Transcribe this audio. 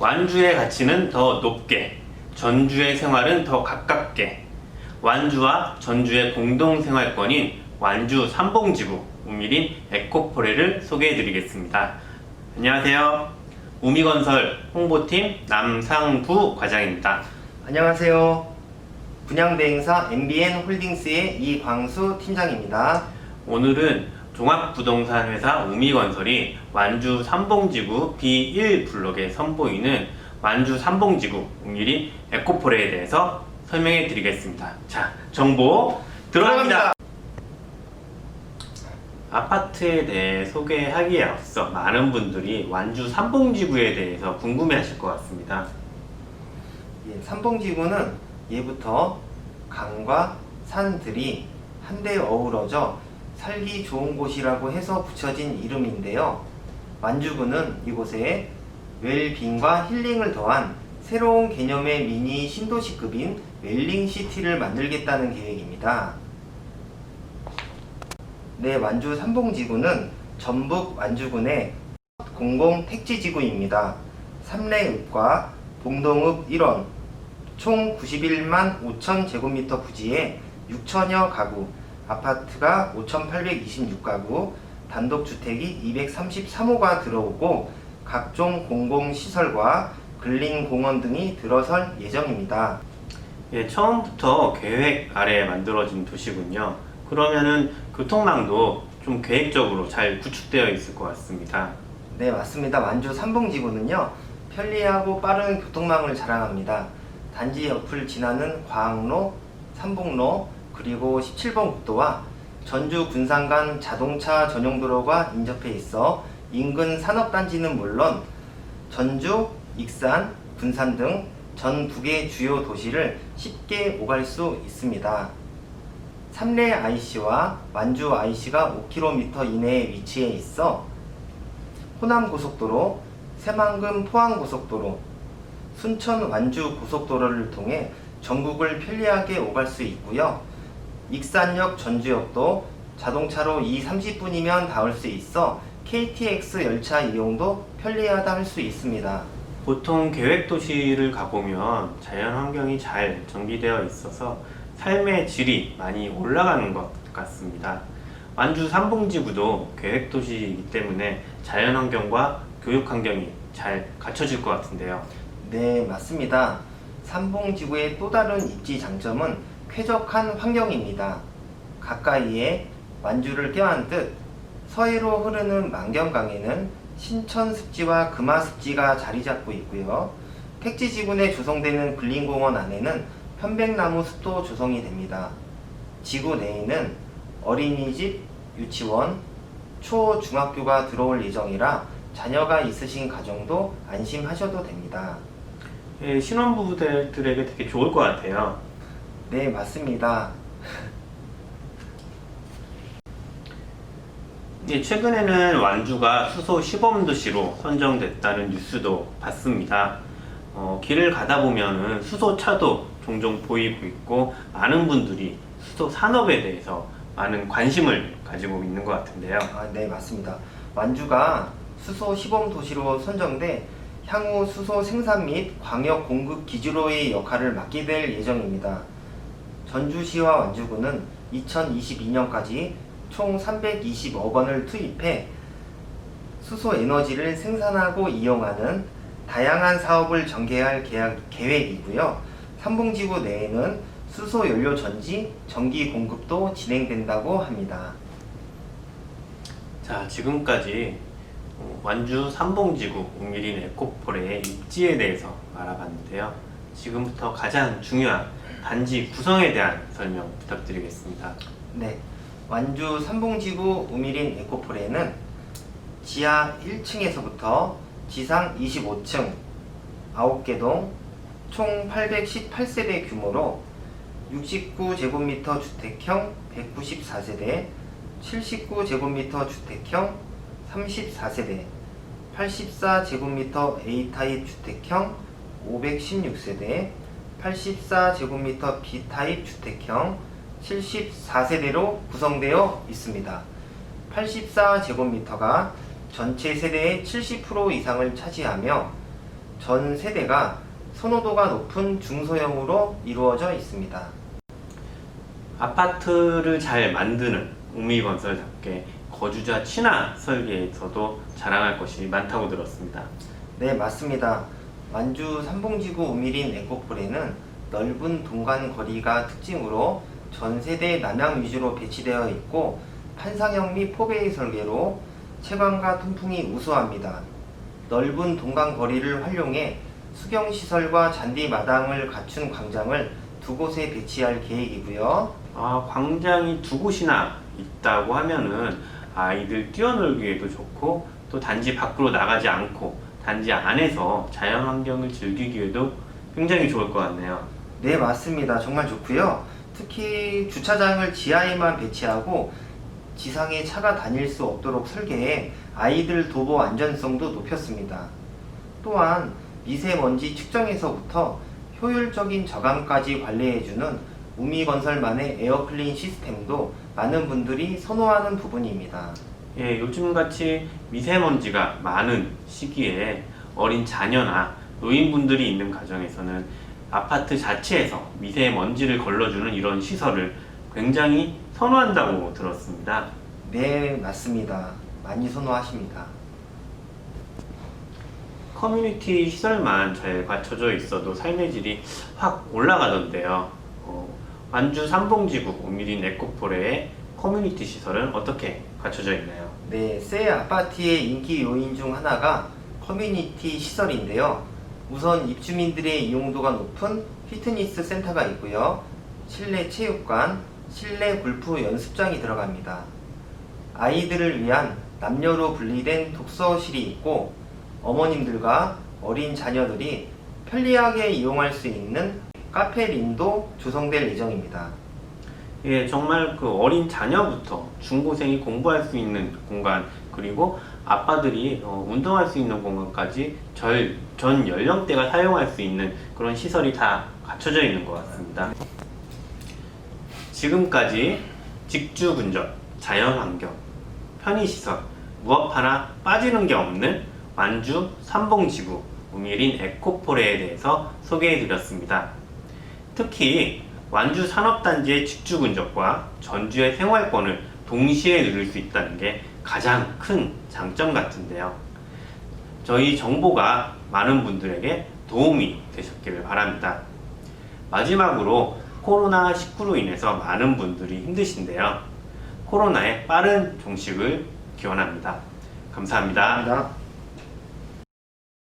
완주의 가치는 더 높게, 전주의 생활은 더 가깝게. 완주와 전주의 공동 생활권인 완주 삼봉지구 우미린 에코포레를 소개해 드리겠습니다. 안녕하세요. 우미건설 홍보팀 남상부 과장입니다. 안녕하세요. 분양대행사 MBN 홀딩스의 이광수 팀장입니다. 오늘은 종합부동산 회사 우미건설이 완주 삼봉지구 B1 블록에 선보이는 완주 삼봉지구 우미린 에코포레에 대해서 설명해 드리겠습니다. 자, 정보 들어갑니다. 아파트에 대해 소개하기에 앞서 많은 분들이 완주 삼봉지구에 대해서 궁금해 하실 것 같습니다. 예, 삼봉지구는 예부터 강과 산들이 한데 어우러져 살기 좋은 곳이라고 해서 붙여진 이름인데요. 완주구는 이곳에 웰빙과 힐링을 더한 새로운 개념의 미니 신도시급인 웰링시티를 만들겠다는 계획입니다. 네, 완주 삼봉지구는 전북 완주군의 공공 택지지구입니다. 삼례읍과 봉동읍 1원 총 91만 5천 제곱미터 부지에 6천여 가구, 아파트가 5,826가구, 단독주택이 233호가 들어오고 각종 공공시설과 근린공원 등이 들어설 예정입니다. 예, 처음부터 계획 아래 만들어진 도시군요. 그러면은 교통망도 좀 계획적으로 잘 구축되어 있을 것 같습니다. 네, 맞습니다. 완주 삼봉지구는요, 편리하고 빠른 교통망을 자랑합니다. 단지 옆을 지나는 과학로, 삼봉로, 그리고 17번 국도와 전주 군산 간 자동차 전용 도로가 인접해 있어 인근 산업단지는 물론 전주, 익산, 군산 등 전 북의 주요 도시를 쉽게 오갈 수 있습니다. 삼례 IC와 완주 IC가 5km 이내에 위치해 있어 호남 고속도로, 새만금 포항 고속도로, 순천 완주 고속도로를 통해 전국을 편리하게 오갈 수 있고요. 익산역 전주역도 자동차로 2, 30분이면 닿을 수 있어 KTX 열차 이용도 편리하다 할 수 있습니다. 보통 계획 도시를 가보면 자연 환경이 잘 정비되어 있어서 삶의 질이 많이 올라가는 것 같습니다. 완주 삼봉지구도 계획 도시이기 때문에 자연 환경과 교육 환경이 잘 갖춰질 것 같은데요. 네, 맞습니다. 삼봉지구의 또 다른 입지 장점은 쾌적한 환경입니다. 가까이에 완주를 껴안듯 서해로 흐르는 만경강에는 신천습지와 금화습지가 자리 잡고 있고요. 택지지구 내 조성되는 근린공원 안에는 편백나무 숲도 조성이 됩니다. 지구 내에는 어린이집, 유치원, 초, 중학교가 들어올 예정이라 자녀가 있으신 가정도 안심하셔도 됩니다. 예, 신혼부부들에게 되게 좋을 것 같아요. 네, 맞습니다. 예, 최근에는 완주가 수소 시범 도시로 선정됐다는 뉴스도 봤습니다. 어, 길을 가다 보면은 수소차도 종종 보이고 있고 많은 분들이 수소 산업에 대해서 많은 관심을 가지고 있는 것 같은데요. 아, 네, 맞습니다. 완주가 수소 시범 도시로 선정돼 향후 수소 생산 및 광역 공급 기지로의 역할을 맡게 될 예정입니다. 전주시와 완주구는 2022년까지 총 320억 원을 투입해 수소 에너지를 생산하고 이용하는 다양한 사업을 전개할 계획이고요. 삼봉지구 내에는 수소 연료 전지, 전기 공급도 진행된다고 합니다. 자, 지금까지 어, 완주 삼봉지구 웅일인 에코폴의 입지에 대해서 알아봤는데요. 지금부터 가장 중요한 단지 구성에 대한 설명 부탁드리겠습니다. 네, 완주 삼봉지구 우미린 에코폴에는 지하 1층에서부터 지상 25층 9개 동 총 818세대 규모로 69제곱미터 주택형 194세대, 79제곱미터 주택형 34세대, 84제곱미터 A타입 주택형 516세대, 84제곱미터 B타입 주택형 74세대로 구성되어 있습니다. 84제곱미터가 전체 세대의 70% 이상을 차지하며 전 세대가 선호도가 높은 중소형으로 이루어져 있습니다. 아파트를 잘 만드는 우미건설답게 거주자 친화 설계에서도 자랑할 것이 많다고 들었습니다. 네, 맞습니다. 완주 삼봉지구 우미린 에코폴에는 넓은 동간 거리가 특징으로 전 세대 남향 위주로 배치되어 있고 판상형 및 포베이 설계로 채광과 통풍이 우수합니다. 넓은 동간 거리를 활용해 수경 시설과 잔디 마당을 갖춘 광장을 두 곳에 배치할 계획이고요. 아, 광장이 두 곳이나 있다고 하면은 아이들 뛰어놀기에도 좋고 또 단지 밖으로 나가지 않고 단지 안에서 자연 환경을 즐기기에도 굉장히 좋을 것 같네요. 네, 맞습니다. 정말 좋고요. 특히 주차장을 지하에만 배치하고 지상에 차가 다닐 수 없도록 설계해 아이들 도보 안전성도 높였습니다. 또한 미세먼지 측정에서부터 효율적인 저감까지 관리해주는 우미건설만의 에어클린 시스템도 많은 분들이 선호하는 부분입니다. 예, 요즘같이 미세먼지가 많은 시기에 어린 자녀나 노인분들이 있는 가정에서는 아파트 자체에서 미세먼지를 걸러주는 이런 시설을 굉장히 선호한다고 들었습니다. 네, 맞습니다. 많이 선호하십니다. 커뮤니티 시설만 잘 갖춰져 있어도 삶의 질이 확 올라가던데요. 어, 완주 삼봉지구 오미린 에코폴의 커뮤니티 시설은 어떻게 갖춰져 있나요? 네, 새 아파트의 인기 요인 중 하나가 커뮤니티 시설인데요. 우선 입주민들의 이용도가 높은 피트니스 센터가 있고요. 실내 체육관, 실내 골프 연습장이 들어갑니다. 아이들을 위한 남녀로 분리된 독서실이 있고 어머님들과 어린 자녀들이 편리하게 이용할 수 있는 카페 린도 조성될 예정입니다. 예, 정말 그 어린 자녀부터 중고생이 공부할 수 있는 공간 그리고 아빠들이 어, 운동할 수 있는 공간까지 절, 전 연령대가 사용할 수 있는 그런 시설이 다 갖춰져 있는 것 같습니다. 지금까지 직주근접, 자연환경, 편의시설, 무엇 하나 빠지는 게 없는 완주 삼봉지구 우미린 에코폴에 대해서 소개해드렸습니다. 특히 완주 산업단지의 직주 근접과 전주의 생활권을 동시에 누릴 수 있다는 게 가장 큰 장점 같은데요. 저희 정보가 많은 분들에게 도움이 되셨기를 바랍니다. 마지막으로 코로나19로 인해서 많은 분들이 힘드신데요. 코로나의 빠른 종식을 기원합니다. 감사합니다. 감사합니다.